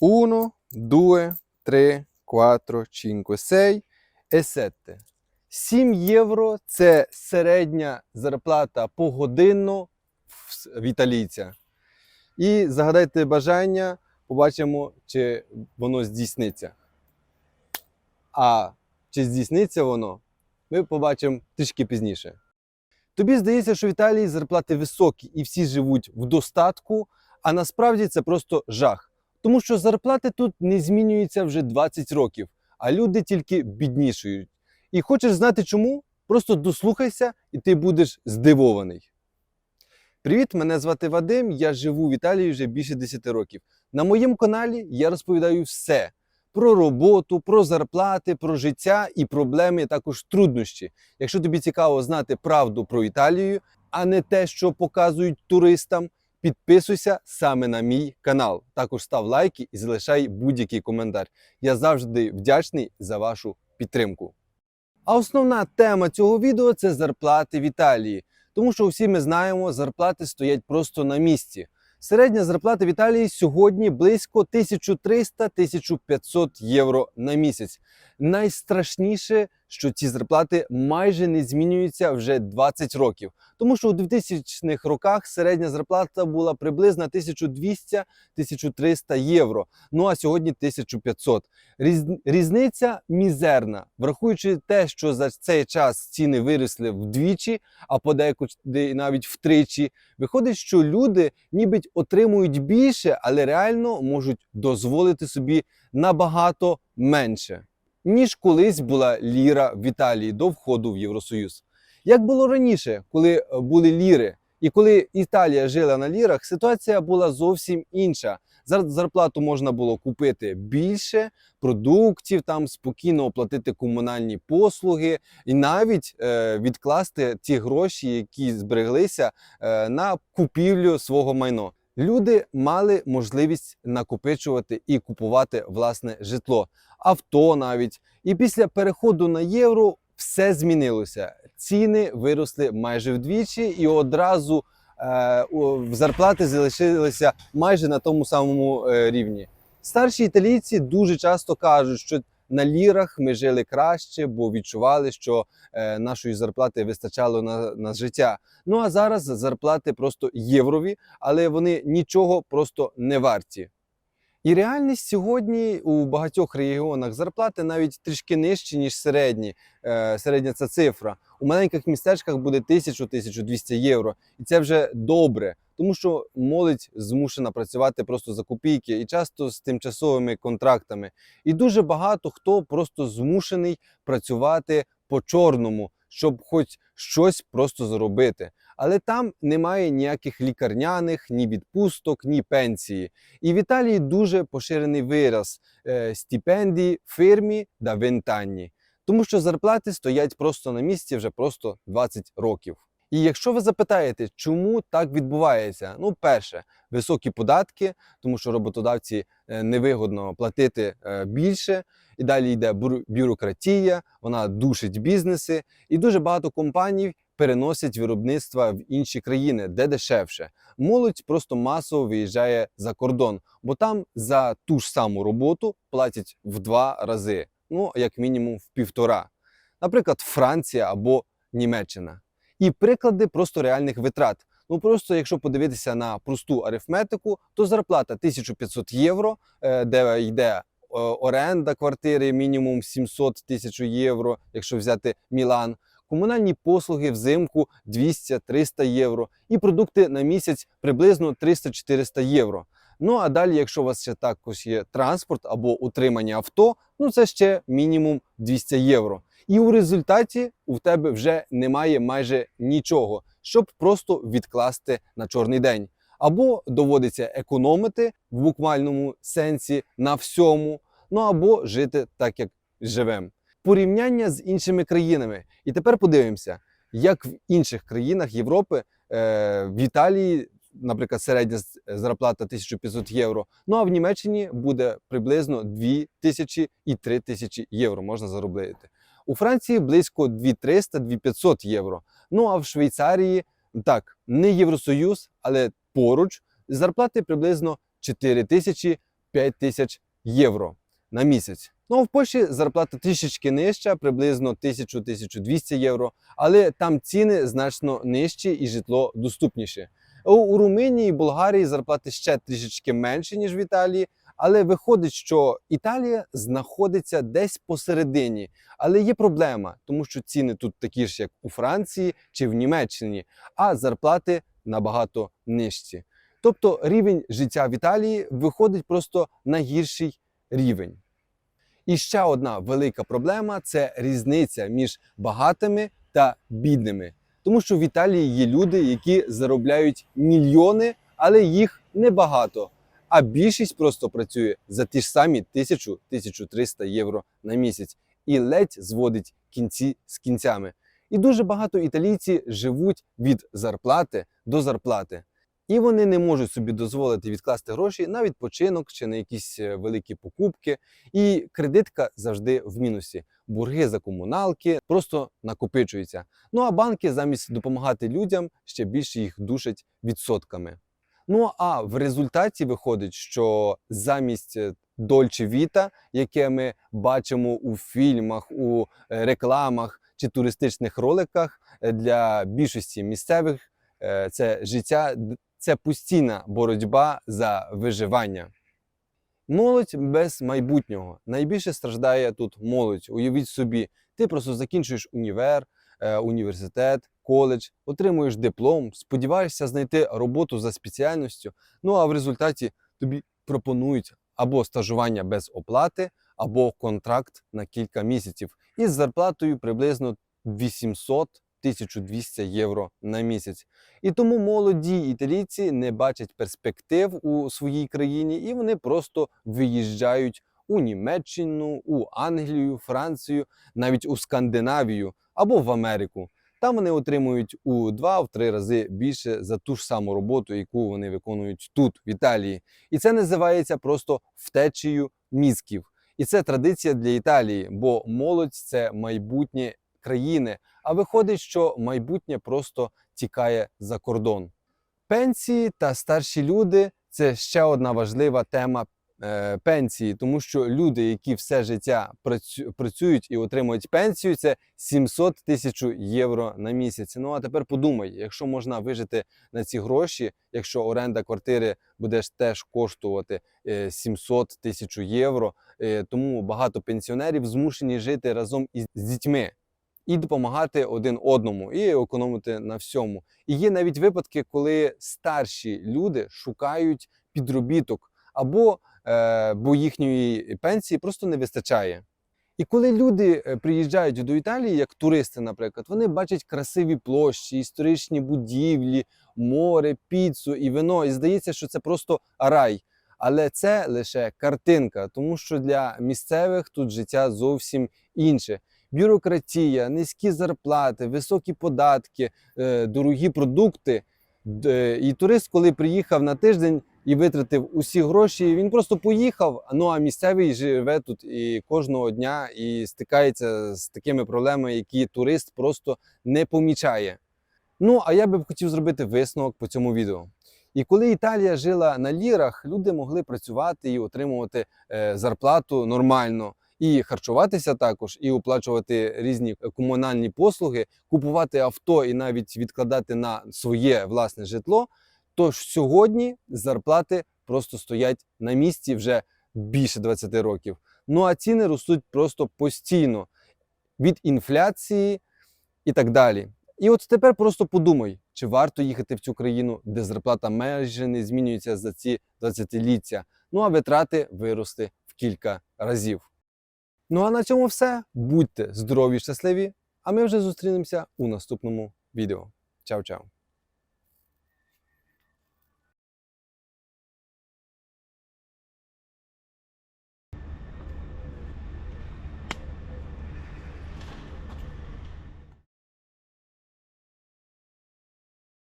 Uno, due, tre, quattro, cinque, sei e sette. 7 євро це середня зарплата погодинно в італійця. І загадайте бажання, побачимо, чи воно здійсниться. А чи здійсниться воно, ми побачимо трішки пізніше. Тобі здається, що в Італії зарплати високі і всі живуть в достатку, а насправді це просто жах. Тому що зарплати тут не змінюються вже 20 років, а люди тільки біднішують. І хочеш знати чому? Просто дослухайся, і ти будеш здивований. Привіт, мене звати Вадим. Я живу в Італії вже більше 10 років. На моєму каналі я розповідаю все про роботу, про зарплати, про життя і проблеми, також труднощі. Якщо тобі цікаво знати правду про Італію, а не те, що показують туристам, підписуйся саме на мій канал. Також став лайки і залишай будь-який коментар. Я завжди вдячний за вашу підтримку. А основна тема цього відео це зарплати в Італії. Тому що всі ми знаємо, зарплати стоять просто на місці. Середня зарплата в Італії сьогодні близько 1300-1500 євро на місяць. Найстрашніше, що ці зарплати майже не змінюються вже 20 років. Тому що у 2000-х роках середня зарплата була приблизно 1200-1300 євро. Ну а сьогодні 1500. Різ... Різниця мізерна, врахуючи те, що за цей час ціни виросли вдвічі, а подекуди навіть втричі. Виходить, що люди ніби отримують більше, але реально можуть дозволити собі набагато менше, ніж колись була ліра в Італії до входу в Євросоюз. Як було раніше, коли е, були ліри, і коли Італія жила на лірах, ситуація була зовсім інша. За зарплату можна було купити більше продуктів, там спокійно оплатити комунальні послуги і навіть е, відкласти ті гроші, які збереглися е, на купівлю свого майно. Люди мали можливість накопичувати і купувати власне житло, авто навіть. І після переходу на євро все змінилося. Ціни виросли майже вдвічі, і одразу е, зарплати залишилися майже на тому самому е, рівні. Старші італійці дуже часто кажуть, що на лірах ми жили краще, бо відчували, що е, нашої зарплати вистачало на, на життя. Ну а зараз зарплати просто єврові, але вони нічого просто не варті. І реальність сьогодні у багатьох регіонах зарплати навіть трішки нижчі, ніж середні. Е, середня ця цифра. У маленьких містечках буде 1000-1200 євро. І це вже добре, тому що молодь змушена працювати просто за копійки і часто з тимчасовими контрактами. І дуже багато хто просто змушений працювати по чорному, щоб хоч щось просто заробити. Але там немає ніяких лікарняних, ні відпусток, ні пенсії. І в Італії дуже поширений вираз е, стипендії фірмі да вентанні, тому що зарплати стоять просто на місці вже просто 20 років. І якщо ви запитаєте, чому так відбувається, ну, перше, високі податки, тому що роботодавці е, невигодно платити е, більше, і далі йде бюро- бюрократія, вона душить бізнеси, і дуже багато компаній переносять виробництва в інші країни, де дешевше. Молодь просто масово виїжджає за кордон, бо там за ту ж саму роботу платять в два рази, ну як мінімум в півтора. Наприклад, Франція або Німеччина. І приклади просто реальних витрат. Ну просто якщо подивитися на просту арифметику, то зарплата 1500 євро, е, де йде е, оренда квартири мінімум 700 тисяч євро, якщо взяти Мілан, комунальні послуги взимку 200-300 євро, і продукти на місяць приблизно 300-400 євро. Ну а далі, якщо у вас ще також є транспорт або утримання авто, ну це ще мінімум 200 євро. І у результаті у тебе вже немає майже нічого, щоб просто відкласти на чорний день. Або доводиться економити в буквальному сенсі на всьому, ну або жити так, як живемо. Порівняння з іншими країнами. І тепер подивимося, як в інших країнах Європи, е, в Італії, наприклад, середня зарплата 1500 євро. Ну а в Німеччині буде приблизно 2000 і 3000 євро можна заробити. У Франції близько 2300-2500 євро. Ну а в Швейцарії так, не Євросоюз, але поруч зарплати приблизно 4000 5 тисяч євро на місяць. Ну а в Польщі зарплата трішечки нижча, приблизно 1000-1200 євро, але там ціни значно нижчі і житло доступніше. У, Румунії і Болгарії зарплати ще трішечки менші, ніж в Італії, але виходить, що Італія знаходиться десь посередині. Але є проблема, тому що ціни тут такі ж, як у Франції чи в Німеччині, а зарплати набагато нижчі. Тобто рівень життя в Італії виходить просто на гірший рівень. І ще одна велика проблема це різниця між багатими та бідними. Тому що в Італії є люди, які заробляють мільйони, але їх небагато. А більшість просто працює за ті ж самі 1000-1300 євро на місяць і ледь зводить кінці з кінцями. І дуже багато італійці живуть від зарплати до зарплати. І вони не можуть собі дозволити відкласти гроші на відпочинок чи на якісь е, великі покупки. І кредитка завжди в мінусі. Борги за комуналки просто накопичуються. Ну а банки замість допомагати людям ще більше їх душать відсотками. Ну а в результаті виходить, що замість Дольче Віта, яке ми бачимо у фільмах, у е, рекламах чи туристичних роликах е, для більшості місцевих, це життя, це постійна боротьба за виживання. Молодь без майбутнього. Найбільше страждає тут молодь. Уявіть собі, ти просто закінчуєш універ, е, університет, коледж, отримуєш диплом, сподіваєшся знайти роботу за спеціальністю. Ну а в результаті тобі пропонують або стажування без оплати, або контракт на кілька місяців із зарплатою приблизно 800 1200 євро на місяць. І тому молоді італійці не бачать перспектив у своїй країні, і вони просто виїжджають у Німеччину, у Англію, Францію, навіть у Скандинавію або в Америку. Там вони отримують у 2-3 рази більше за ту ж саму роботу, яку вони виконують тут, в Італії. І це називається просто втечею мізків. І це традиція для Італії, бо молодь це майбутнє країни. А виходить, що майбутнє просто тікає за кордон. Пенсії та старші люди це ще одна важлива тема е, пенсії, тому що люди, які все життя працю- працюють і отримують пенсію, це 700 тисяч євро на місяць. Ну а тепер подумай, якщо можна вижити на ці гроші, якщо оренда квартири буде теж коштувати е, 700 тисяч євро, е, тому багато пенсіонерів змушені жити разом із дітьми і допомагати один одному, і економити на всьому. І є навіть випадки, коли старші люди шукають підробіток або е, бо їхньої пенсії просто не вистачає. І коли люди е, приїжджають до Італії, як туристи, наприклад, вони бачать красиві площі, історичні будівлі, море, піцу і вино. І здається, що це просто рай. Але це лише картинка, тому що для місцевих тут життя зовсім інше. Бюрократія, низькі зарплати, високі податки, е, дорогі продукти. Д- І турист, коли приїхав на тиждень і витратив усі гроші, він просто поїхав. Ну а місцевий живе тут і кожного дня і стикається з такими проблемами, які турист просто не помічає. Ну а я би хотів зробити висновок по цьому відео. І коли Італія жила на лірах, люди могли працювати і отримувати е, зарплату нормально, і харчуватися також, і оплачувати різні комунальні послуги, купувати авто і навіть відкладати на своє власне житло. Тож сьогодні зарплати просто стоять на місці вже більше 20 років. Ну а ціни ростуть просто постійно від інфляції і так далі. І от тепер просто подумай, чи варто їхати в цю країну, де зарплата майже не змінюється за ці 20-ліття, ну а витрати виросли в кілька разів. Ну а на цьому все. Будьте здорові, щасливі, а ми вже зустрінемося у наступному відео. Чао-чао!